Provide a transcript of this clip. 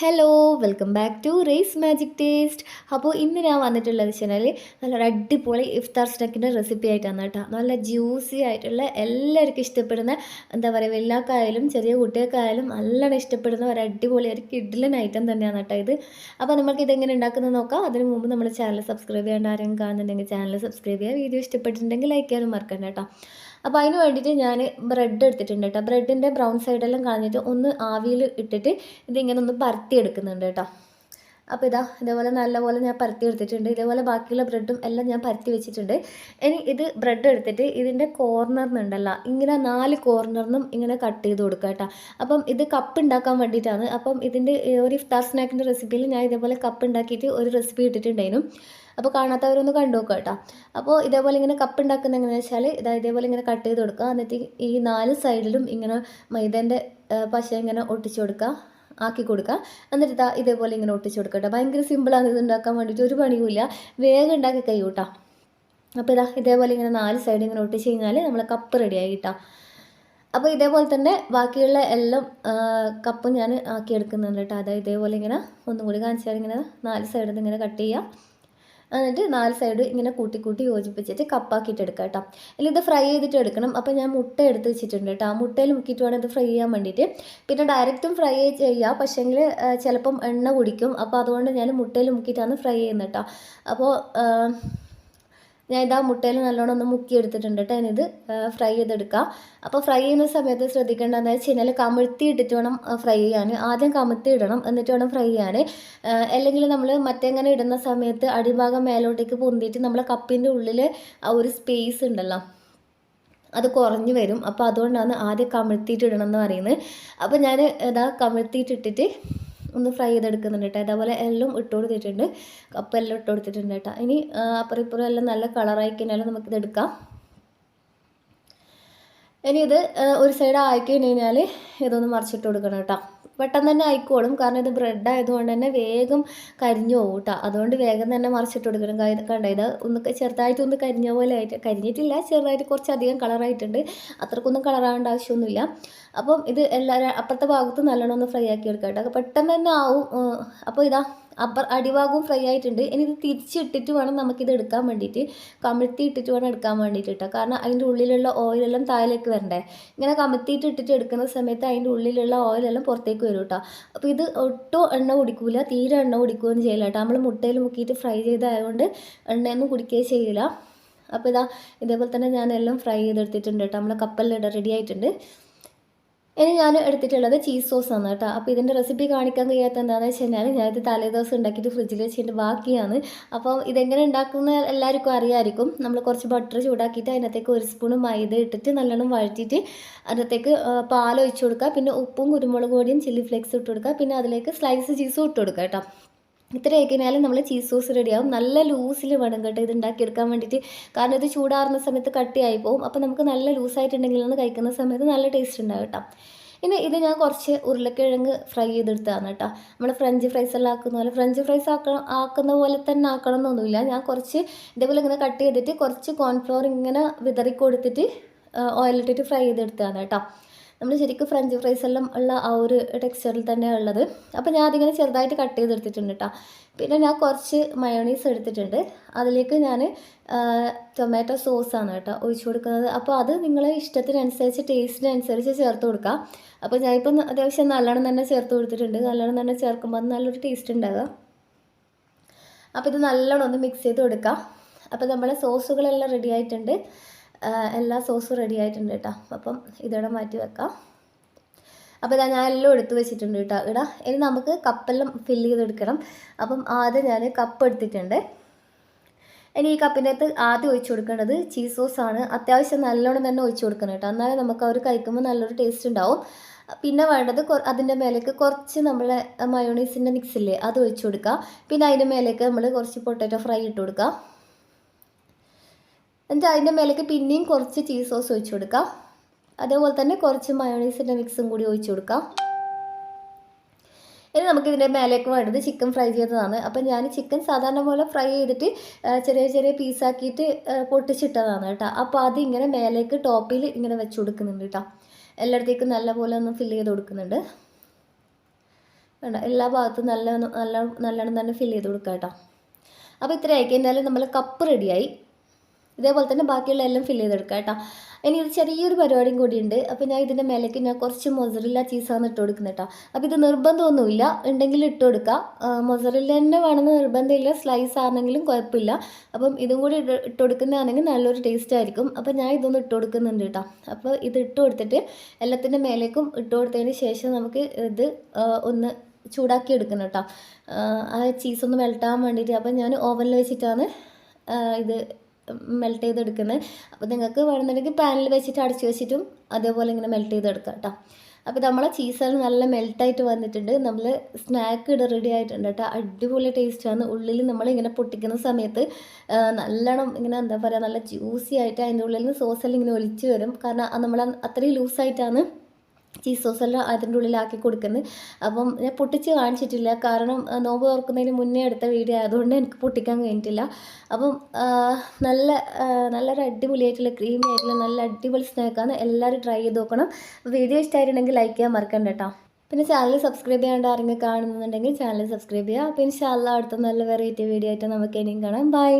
Hello welcome back to race magic taste അപ്പോൾ ഇന്ന് ഞാൻ വന്നിട്ടുള്ളത് വെച്ചാൽ നല്ലൊരു അടിപൊളി ഇഫ്താർ സ്നാക്കിന്റെ റെസിപ്പി ആയിട്ടാണ് കേട്ടോ. നല്ല ജ്യൂസി ആയിട്ടുള്ള എല്ലാവർക്കും ഇഷ്ടപ്പെടുന്ന എന്താ പറയുക വെല്ലാക്കായാലും ചെറിയ കുട്ടികൾക്കായാലും നല്ലോണം ഇഷ്ടപ്പെടുന്ന ഒരു അടിപൊളി ഒരു കിഡ്ലൻ ഐറ്റം തന്നെയാണ് കേട്ടോ ഇത്. അപ്പോൾ നമുക്ക് ഇതെങ്ങനെ ഉണ്ടാക്കുന്നത് നോക്കാം. അതിന് മുമ്പ് നമ്മുടെ ചാനൽ സബ്സ്ക്രൈബ് ചെയ്യേണ്ട ആരെങ്കിലും കാണുന്നുണ്ടെങ്കിൽ ചാനൽ സബ്സ്ക്രൈബ് ചെയ്യുക. വീഡിയോ ഇഷ്ടപ്പെട്ടിട്ടുണ്ടെങ്കിൽ ലൈക്ക് ചെയ്യാനും മറക്കണ്ട കേട്ടോ. അപ്പോൾ അതിന് വേണ്ടിയിട്ട് ഞാൻ ബ്രെഡ് എടുത്തിട്ടുണ്ട് കേട്ടോ ബ്രെഡിന്റെ ബ്രൗൺ സൈഡെല്ലാം കളഞ്ഞിട്ട് ഒന്ന് ആവിയിൽ ഇട്ടിട്ട് ഇതിങ്ങനെ ഒന്ന് പരത്തി എടുക്കുന്നുണ്ട് കേട്ടോ അപ്പോൾ ഇതാ ഇതേപോലെ നല്ലപോലെ ഞാൻ പരത്തി എടുത്തിട്ടുണ്ട്. ഇതേപോലെ ബാക്കിയുള്ള ബ്രെഡും എല്ലാം ഞാൻ പരത്തി വെച്ചിട്ടുണ്ട്. ഇനി ഇത് ബ്രെഡ് എടുത്തിട്ട് ഇതിന്റെ കോർണറിനുണ്ടല്ലോ ഇങ്ങനെ നാല് കോർണറിനും ഇങ്ങനെ കട്ട് ചെയ്ത് കൊടുക്കുക കേട്ടോ. അപ്പം ഇത് കപ്പ് ഉണ്ടാക്കാൻ വേണ്ടിയിട്ടാണ്. അപ്പം ഇതിന്റെ ഒരു ഇഫ്താർ സ്നാക്കിന്റെ റെസിപ്പിയിൽ ഞാൻ ഇതേപോലെ കപ്പ് ഉണ്ടാക്കിയിട്ട് ഒരു റെസിപ്പി ഇട്ടിട്ടുണ്ടായിരുന്നു. അപ്പോൾ കാണാത്തവരൊന്ന് കണ്ടു നോക്കുക കേട്ടോ. അപ്പോൾ ഇതേപോലെ ഇങ്ങനെ കപ്പ് ഉണ്ടാക്കുന്ന എങ്ങനെയാണെന്ന് വെച്ചാൽ ഇതാ ഇതേപോലെ ഇങ്ങനെ കട്ട് ചെയ്ത് കൊടുക്കുക. എന്നിട്ട് ഈ നാല് സൈഡിലും ഇങ്ങനെ മൈദേന്റെ പശ ഇങ്ങനെ ഒട്ടിച്ചു കൊടുക്കുക. ആക്കി കൊടുക്കുക. എന്നിട്ട് ഇതാ ഇതേപോലെ ഇങ്ങനെ ഒട്ടിച്ച് കൊടുക്കുക കേട്ടോ. ഭയങ്കര സിമ്പിളാണ് ഇത് ഉണ്ടാക്കാൻ വേണ്ടിയിട്ട്. ഒരു പണിയുമില്ല. വേഗം ഉണ്ടാക്കി കഴിയൂട്ടോ അപ്പോൾ ഇതാ ഇതേപോലെ ഇങ്ങനെ നാല് സൈഡ് ഇങ്ങനെ ഒട്ടിച്ച് കഴിഞ്ഞാൽ നമ്മൾ കപ്പ് റെഡിയായി കിട്ടാം. അപ്പോൾ ഇതേപോലെ തന്നെ ബാക്കിയുള്ള എല്ലാം കപ്പ് ഞാൻ ആക്കിയെടുക്കുന്നുണ്ട് കേട്ടോ. അതായത് ഇതേപോലെ ഇങ്ങനെ ഒന്നും കൂടി കാണിച്ചാൽ ഇങ്ങനെ നാല് സൈഡിൽ നിന്ന് ഇങ്ങനെ കട്ട് ചെയ്യുക. എന്നിട്ട് നാല് സൈഡ് ഇങ്ങനെ കൂട്ടി കൂട്ടി യോജിപ്പിച്ചിട്ട് കപ്പാക്കിയിട്ട് എടുക്കുക കേട്ടോ. അല്ലെങ്കിൽ ഇത് ഫ്രൈ ചെയ്തിട്ട് എടുക്കണം. അപ്പോൾ ഞാൻ മുട്ട എടുത്ത് വെച്ചിട്ടുണ്ട് കേട്ടോ. ആ മുട്ടയിൽ മുക്കിയിട്ട് വേണം ഇത് ഫ്രൈ ചെയ്യാൻ വേണ്ടിയിട്ട്. പിന്നെ ഡയറക്റ്റും ഫ്രൈ ചെയ്യുക പക്ഷേങ്കിൽ ചിലപ്പം എണ്ണ കുടിക്കും. അപ്പോൾ അതുകൊണ്ട് ഞാൻ മുട്ടയിൽ മുക്കിയിട്ടാണ് ഫ്രൈ ചെയ്യുന്നത് കേട്ടോ. അപ്പോൾ ഞാൻ ഇതാ മുട്ടയിൽ നല്ലോണം ഒന്ന് മുക്കി എടുത്തിട്ടുണ്ട് കേട്ടോ ഇനിത് ഫ്രൈ ചെയ്തെടുക്കാം. അപ്പോൾ ഫ്രൈ ചെയ്യുന്ന സമയത്ത് ശ്രദ്ധിക്കേണ്ടതെന്ന് വെച്ച് കഴിഞ്ഞാൽ കമിഴ്ത്തി ഇട്ടിട്ട് വേണം ഫ്രൈ ചെയ്യാൻ ആദ്യം കമിഴ്ത്തി ഇടണം എന്നിട്ട് വേണം ഫ്രൈ ചെയ്യാൻ അല്ലെങ്കിൽ നമ്മൾ മറ്റെങ്ങനെ ഇടുന്ന സമയത്ത് അടിഭാഗം മേലോട്ടേക്ക് പൊന്തിയിട്ട് നമ്മളെ കപ്പിന്റെ ഉള്ളിൽ ഒരു സ്പേസ് ഉണ്ടല്ലോ അത് കുറഞ്ഞു വരും. അപ്പോൾ അതുകൊണ്ടാണ് ആദ്യം കമിഴ്ത്തിയിട്ട് ഇടണം എന്ന് പറയുന്നത്. അപ്പോൾ ഞാൻ ഇതാ കമിഴ്ത്തിയിട്ടിട്ടിട്ട് ഒന്ന് ഫ്രൈ ചെയ്തെടുക്കുന്നുണ്ട് കേട്ടോ. അതേപോലെ എല്ലാം ഇട്ട് കൊടുത്തിട്ടുണ്ട് കപ്പ് എല്ലാം ഇട്ട് കൊടുത്തിട്ടുണ്ട് കേട്ടോ. ഇനി അപ്പുറം ഇപ്പുറം എല്ലാം നല്ല കളറായി കഴിഞ്ഞാൽ നമുക്കിത് എടുക്കാം ഇനി ഇത് ഒരു സൈഡ് ആയി കഴിഞ്ഞാൽ ഇതൊന്ന് മറിച്ചിട്ട് കൊടുക്കണം കേട്ടോ. പെട്ടെന്ന് തന്നെ ആയിക്കോളും കാരണം ഇത് ബ്രെഡ് ആയതുകൊണ്ട് തന്നെ വേഗം കരിഞ്ഞു പോകും കേട്ടോ. അതുകൊണ്ട് വേഗം തന്നെ മറിച്ചിട്ട് കൊടുക്കണം. കണ്ട ഇത് ഒന്ന് ചെറുതായിട്ട് ഒന്ന് കരിഞ്ഞ പോലെ ആയിട്ട് കരിഞ്ഞിട്ടില്ല ചെറുതായിട്ട് കുറച്ചധികം കളറായിട്ടുണ്ട് അത്രക്കൊന്നും കളറാവേണ്ട ആവശ്യമൊന്നുമില്ല. അപ്പം ഇത് എല്ലാവരും അപ്പുറത്തെ ഭാഗത്ത് നല്ലോണം ഒന്ന് ഫ്രൈ ആക്കി എടുക്കാം കേട്ടോ. പെട്ടെന്ന് തന്നെ ആവും. അപ്പോൾ ഇതാ അപ്പർ അടിഭാഗവും ഫ്രൈ ആയിട്ടുണ്ട്. ഇനി ഇത് തിരിച്ചിട്ടിട്ട് വേണം നമുക്കിത് എടുക്കാൻ വേണ്ടിയിട്ട്. കമിഴ്ത്തി ഇട്ടിട്ട് വേണം എടുക്കാൻ വേണ്ടിയിട്ട് കേട്ടോ കാരണം അതിന്റെ ഉള്ളിലുള്ള ഓയിലെല്ലാം താഴേക്ക് വരണ്ടേ. ഇങ്ങനെ കമിഴ്ത്തിയിട്ട് ഇട്ടിട്ട് എടുക്കുന്ന സമയത്ത് അതിന്റെ ഉള്ളിലുള്ള ഓയിലെല്ലാം പുറത്തേക്ക് വരും കേട്ടോ അപ്പോൾ ഇത് ഒട്ടും എണ്ണ കുടിക്കില്ല തീരെ എണ്ണ കുടിക്കുകയൊന്നും ചെയ്യില്ല കേട്ടോ നമ്മൾ മുട്ടയിൽ മുക്കിയിട്ട് ഫ്രൈ ചെയ്തായതുകൊണ്ട് എണ്ണയൊന്നും കുടിക്കുകയും ചെയ്യില്ല. അപ്പോൾ ഇതാ ഇതേപോലെ തന്നെ ഞാനെല്ലാം ഫ്രൈ ചെയ്തെടുത്തിട്ടുണ്ട് കേട്ടോ നമ്മളെ കപ്പലിലിട റെഡി ആയിട്ടുണ്ട്. ഇനി ഞാൻ എടുത്തിട്ടുള്ളത് ചീസ് സോസ് ആണ് കേട്ടോ. അപ്പോൾ ഇതിന്റെ റെസിപ്പി കാണിക്കാൻ കഴിയാത്ത എന്താണെന്ന് വെച്ച് കഴിഞ്ഞാൽ ഞാനിത് തലേദിവസം ഉണ്ടാക്കിയിട്ട് ഫ്രിഡ്ജിൽ വെച്ചിട്ട് ബാക്കിയാണ്. അപ്പോൾ ഇതെങ്ങനെ ഉണ്ടാക്കുന്ന എല്ലാവർക്കും അറിയാമായിരിക്കും നമ്മൾ കുറച്ച് ബട്ടർ ചൂടാക്കിയിട്ട് അതിനകത്തേക്ക് ഒരു സ്പൂൺ മൈദ ഇട്ടിട്ട് നല്ലോണം വഴറ്റിയിട്ട് അതിനകത്തേക്ക് പാൽ ഒഴിച്ചു കൊടുക്കുക. പിന്നെ ഉപ്പും കുരുമുളക് പൊടിയും ചില്ലി ഫ്ലേക്സ് ഇട്ട് കൊടുക്കുക. പിന്നെ അതിലേക്ക് സ്ലൈസ് ചീസും ഇട്ട് കൊടുക്കുക കേട്ടോ. ഇത്ര കഴിഞ്ഞാലും നമ്മൾ ചീസ് സോസ് റെഡിയാവും നല്ല ലൂസിൽ വേണം കേട്ടോ ഇത് ഉണ്ടാക്കിയെടുക്കാൻ വേണ്ടിയിട്ട്. കാരണം ഇത് ചൂടാറുന്ന സമയത്ത് കട്ടിയായി പോകും അപ്പോൾ നമുക്ക് നല്ല ലൂസായിട്ടുണ്ടെങ്കിലാണ് കഴിക്കുന്ന സമയത്ത് നല്ല ടേസ്റ്റ് ഉണ്ടാവും കേട്ടോ. ഇനി ഇത് ഞാൻ കുറച്ച് ഉരുളക്കിഴങ്ങ് ഫ്രൈ ചെയ്തെടുത്തതാണ് കേട്ടോ. നമ്മൾ ഫ്രഞ്ച് ഫ്രൈസ് എല്ലാം ആക്കുന്ന പോലെ ഫ്രഞ്ച് ഫ്രൈസ് ആക്കണം ആക്കുന്ന പോലെ തന്നെ ആക്കണം എന്നൊന്നുമില്ല. ഞാൻ കുറച്ച് ഇതേപോലെ ഇങ്ങനെ കട്ട് ചെയ്തിട്ട് കുറച്ച് കോൺഫ്ലോർ ഇങ്ങനെ വിതറി കൊടുത്തിട്ട് ഓയിലിട്ടിട്ട് ഫ്രൈ ചെയ്തെടുത്തതാണ് കേട്ടോ. നമ്മൾ ശരിക്കും ഫ്രഞ്ച് ഫ്രൈസ് എല്ലാം ഉള്ള ആ ഒരു ടെക്സ്ചറിൽ തന്നെയാണ് ഉള്ളത്. അപ്പോൾ ഞാൻ അതിങ്ങനെ ചെറുതായിട്ട് കട്ട് ചെയ്തെടുത്തിട്ടുണ്ട് കേട്ടോ പിന്നെ ഞാൻ കുറച്ച് മയോണീസ് എടുത്തിട്ടുണ്ട്. അതിലേക്ക് ഞാൻ ടൊമാറ്റോ സോസാണ് കേട്ടോ ഒഴിച്ചു കൊടുക്കുന്നത്. അപ്പോൾ അത് നിങ്ങളെ ഇഷ്ടത്തിനനുസരിച്ച് ടേസ്റ്റിനനുസരിച്ച് ചേർത്ത് കൊടുക്കാം. അപ്പോൾ ഞാനിപ്പം അത്യാവശ്യം നല്ലോണം തന്നെ ചേർത്ത് കൊടുത്തിട്ടുണ്ട്. നല്ലോണം തന്നെ ചേർക്കുമ്പോൾ നല്ലൊരു ടേസ്റ്റ് ഉണ്ടാകുക അപ്പോൾ ഇത് നല്ലോണം ഒന്ന് മിക്സ് ചെയ്ത് കൊടുക്കാം. അപ്പോൾ നമ്മുടെ സോസുകളെല്ലാം റെഡി ആയിട്ടുണ്ട്. എല്ലാ സോസും റെഡി ആയിട്ടുണ്ട് കേട്ടോ അപ്പം ഇതോടെ മാറ്റി വെക്കാം? അപ്പോൾ ഇതാ ഞാൻ എല്ലാം എടുത്തു വെച്ചിട്ടുണ്ട് കേട്ടോ ഇടാ ഇനി നമുക്ക് കപ്പെല്ലാം ഫില്ല് ചെയ്തെടുക്കണം. അപ്പം ആദ്യം ഞാൻ കപ്പ് എടുത്തിട്ടുണ്ട്. ഇനി ഈ കപ്പിന്റെ അകത്ത് ആദ്യം ഒഴിച്ചു കൊടുക്കേണ്ടത് ചീസ് സോസ് ആണ്. അത്യാവശ്യം നല്ലോണം തന്നെ ഒഴിച്ചു കൊടുക്കണം കേട്ടോ എന്നാലേ നമുക്ക് അവർ കഴിക്കുമ്പോൾ നല്ലൊരു ടേസ്റ്റ് ഉണ്ടാവും. പിന്നെ വേണ്ടത് അതിന്റെ മേലേക്ക് കുറച്ച് നമ്മളെ മയോണീസിന്റെ മിക്സില്ലേ അത് ഒഴിച്ചു കൊടുക്കുക പിന്നെ അതിന്റെ മേലേക്ക് നമ്മൾ കുറച്ച് പൊട്ടാറ്റോ ഫ്രൈ ഇട്ട് കൊടുക്കുക എന്നിട്ട് അതിന്റെ മേലേക്ക് പിന്നെയും കുറച്ച് ചീസ് സോസ് ഒഴിച്ചു കൊടുക്കാം. അതേപോലെ തന്നെ കുറച്ച് മയോണൈസിന്റെ മിക്സും കൂടി ഒഴിച്ചു കൊടുക്കാം. ഇനി നമുക്ക് ഇതിന്റെ മേലേക്ക് വേണ്ടത് ചിക്കൻ ഫ്രൈ ചെയ്തതാണ്. അപ്പം ഞാൻ ചിക്കൻ സാധാരണ പോലെ ഫ്രൈ ചെയ്തിട്ട് ചെറിയ ചെറിയ പീസാക്കിയിട്ട് പൊട്ടിച്ചിട്ടതാണ് കേട്ടോ. അപ്പോൾ അത് ഇങ്ങനെ മേലേക്ക് ടോപ്പിൽ ഇങ്ങനെ വെച്ച് കൊടുക്കുന്നുണ്ട് കേട്ടോ. എല്ലായിടത്തേക്കും നല്ലപോലെ ഒന്ന് ഫില്ല് ചെയ്ത് കൊടുക്കുന്നുണ്ട്. വേണ്ട എല്ലാ ഭാഗത്തും നല്ല നല്ല നല്ലോണം തന്നെ ഫില്ല് ചെയ്ത് കൊടുക്കാം കേട്ടോ. അപ്പോൾ ഇത്രയായി. കഴിഞ്ഞാൽ നമ്മൾ കപ്പ് റെഡിയായി ഇതേപോലെ തന്നെ ബാക്കിയുള്ള എല്ലാം ഫില്ല് ചെയ്തെടുക്കുക കേട്ടോ. ഇനി ഇത് ചെറിയൊരു പരിപാടിയും കൂടിയുണ്ട്. അപ്പോൾ ഞാൻ ഇതിന്റെ മേലേക്ക് ഞാൻ കുറച്ച് മൊസറില്ല ചീസാണ് ഇട്ട് കൊടുക്കുന്നത് കേട്ടോ. അപ്പോൾ ഇത് നിർബന്ധമൊന്നുമില്ല. ഉണ്ടെങ്കിൽ ഇട്ട് കൊടുക്കുക മൊസറില്ല തന്നെ വേണമെന്ന് നിർബന്ധമില്ല. സ്ലൈസ് ആണെങ്കിലും കുഴപ്പമില്ല. അപ്പം ഇതും കൂടി ഇട്ട് കൊടുക്കുന്നതാണെങ്കിൽ നല്ലൊരു ടേസ്റ്റ് ആയിരിക്കും. അപ്പോൾ ഞാൻ ഇതൊന്ന് ഇട്ട് കൊടുക്കുന്നുണ്ട് കേട്ടോ. അപ്പോൾ ഇത് ഇട്ട് കൊടുത്തിട്ട് എല്ലാത്തിന്റെ മേലേക്കും ഇട്ട് കൊടുത്തതിന് ശേഷം നമുക്ക് ഇത് ഒന്ന് ചൂടാക്കി എടുക്കണം കേട്ടോ. ആ ചീസൊന്ന് മെൽട്ടാൻ വേണ്ടിയിട്ട്. അപ്പം ഞാൻ ഓവനിൽ വെച്ചിട്ടാണ് ഇത് മെൽറ്റ് ചെയ്തെടുക്കുന്നത് അപ്പോൾ നിങ്ങൾക്ക് വേണമെന്നുണ്ടെങ്കിൽ പാനിൽ വെച്ചിട്ട് അടച്ചു വെച്ചിട്ടും അതേപോലെ ഇങ്ങനെ മെൽറ്റ് ചെയ്തെടുക്കാം കേട്ടോ അപ്പോൾ നമ്മളെ ചീസെല്ലാം നല്ല മെൽട്ടായിട്ട് വന്നിട്ടുണ്ട്. നമ്മൾ സ്നാക്ക് ഇവിടെ റെഡി ആയിട്ടുണ്ട് കേട്ടോ അടിപൊളി ടേസ്റ്റാണ് ഉള്ളിൽ നമ്മൾ ഇങ്ങനെ പൊട്ടിക്കുന്ന സമയത്ത് നല്ലോണം ഇങ്ങനെ എന്താ പറയുക നല്ല ജ്യൂസി ആയിട്ട് അതിന്റെ ഉള്ളിൽ നിന്ന് സോസെല്ലാം ഇങ്ങനെ ഒലിച്ച് വരും. കാരണം നമ്മൾ അത്രയും ലൂസായിട്ടാണ് ചീസ് സോസ് എല്ലാം അതിന്റെ ഉള്ളിലാക്കി കൊടുക്കുന്നത്. അപ്പം ഞാൻ പൊട്ടിച്ച് കാണിച്ചിട്ടില്ല. കാരണം നോമ്പ് തുറക്കുന്നതിന് മുന്നേ എടുത്ത വീഡിയോ ആയതുകൊണ്ട് എനിക്ക് പൊട്ടിക്കാൻ കഴിഞ്ഞിട്ടില്ല. അപ്പം നല്ല നല്ലൊരു അടിപൊളിയായിട്ടുള്ള ക്രീമി ആയിട്ടുള്ള നല്ല അടിപൊളി സ്നാക്കാണ്. എല്ലാവരും ട്രൈ ചെയ്ത് നോക്കണം. വീഡിയോ ഇഷ്ടമായിട്ടുണ്ടെങ്കിൽ ലൈക്ക് ചെയ്യാൻ മറക്കണ്ട കേട്ടോ. പിന്നെ ചാനൽ സബ്സ്ക്രൈബ് ചെയ്യാണ്ട് ആരെങ്കിലും കാണുന്നുണ്ടെങ്കിൽ ചാനൽ സബ്സ്ക്രൈബ് ചെയ്യുക. അപ്പോൾ ഇൻഷാല്ല അടുത്ത നല്ല വെറൈറ്റി വീഡിയോ ആയിട്ട് നമുക്ക് ഇനിയും കാണാം. ബൈ